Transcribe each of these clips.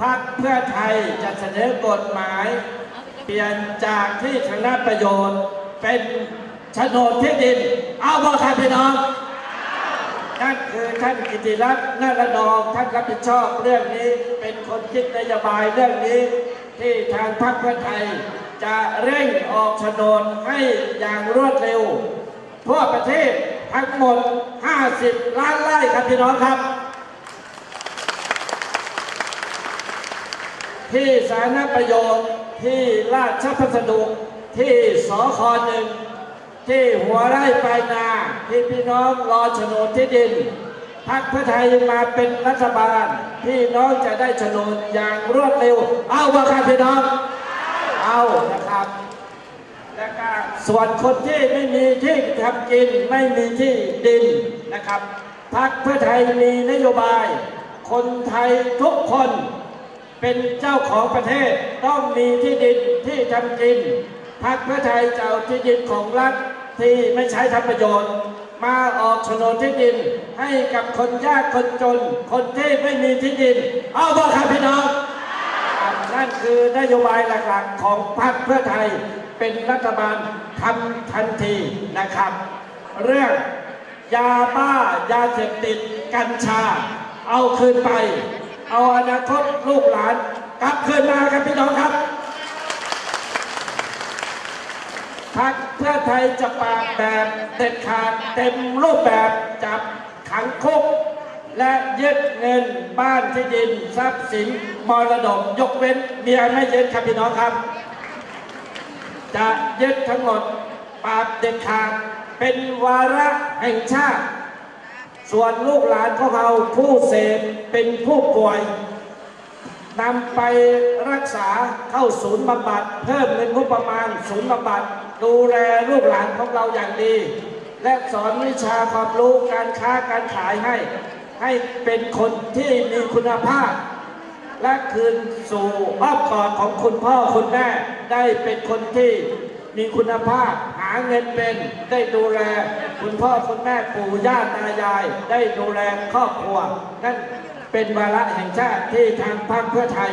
พรรคเพื่อไทยจะเสนอกฎหมาย เปลี่ยนจากที่คณะประโยชน์ เป็นโฉนดที่ดิน เอาบ่ครับพี่น้องนั่นคือท่านกิติรัตน์นาระนองท่านรับผิดชอบเรื่องนี้เป็นคนคิดนโยบายเรื่องนี้ ที่ทางพรรคเพื่อไทย จะเร่งออกโฉนดให้อย่างรวดเร็ว ทั่วประเทศทั้งหมด 50 ล้านไร่ครับพี่น้องครับ ที่สาธารณประโยชน์ ที่ราชพัสดุ ที่สคหนึ่ง ที่หัวไร่ปลายนา ที่พี่น้องรอโฉนดที่ดินพรรคเพื่อไทยมาเป็นรัฐบาล พี่น้องจะได้โฉนดอย่างรวดเร็ว เอาว่าครับพี่น้อง เอานะครับและก็ส่วนคนที่ไม่มีที่ทำกินไม่มีที่ดินนะครับพรรคเพื่อไทยมีนโยบาย คนไทยทุกคน เป็นเจ้าของประเทศต้องมีที่ดินที่ทำกินพรรคเพื่อไทยจะเอาที่ดินของรัฐที่ไม่ใช้ทำประโยชน์ มาออกโฉนดที่ดินให้กับคนยากคนจน คนที่ไม่มีที่ดิน เอาบ่ครับพี่น้องนั่นคือนโยบายหลักๆของพรรคเพื่อไทยเป็นรัฐบาลทำทันทีนะครับ เรื่องยาบ้ายาเสพติดกัญชา เอาคืนไป เอาอนาคตลูกหลานกลับคืนมาครับพี่น้องครับพรรคเพื่อไทยจะปราบแบบเด็ดขาดเต็มรูปแบบจับขังคุก และยึดเงินบ้านที่ดินทรัพย์สินมรดกยกเว้นเมียไม่ยึดครับพี่น้องครับ จะยึดทั้งหมดปราบเด็ดขาดเป็นวาระแห่งชาติ ส่วนลูกหลานของเราผู้เสพเป็นผู้ป่วยนำไปรักษาเข้าศูนย์บำบัดเพิ่มเงินงบประมาณศูนย์บำบัดดูแลลูกหลานของเราอย่างดี และสอนวิชาความรู้การค้าการขายให้ ให้เป็นคนที่มีคุณภาพ และคืนสู่อ้อมกอดของคุณพ่อคุณแม่ได้เป็นคนที่ มีคุณภาพหาเงินเป็นได้ดูแล คุณพ่อคุณแม่ปู่ย่าตายาย ได้ดูแลครอบครัว นั่นเป็นวาระแห่งชาติที่ทางพรรคเพื่อไทย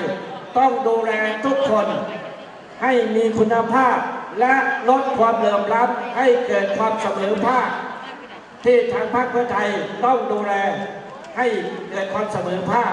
ต้องดูแลทุกคน ให้มีคุณภาพและลดความเหลื่อมล้ำให้เกิดความเสมอภาคที่ทางพรรคเพื่อไทยต้องดูแลให้เกิดความเสมอภาค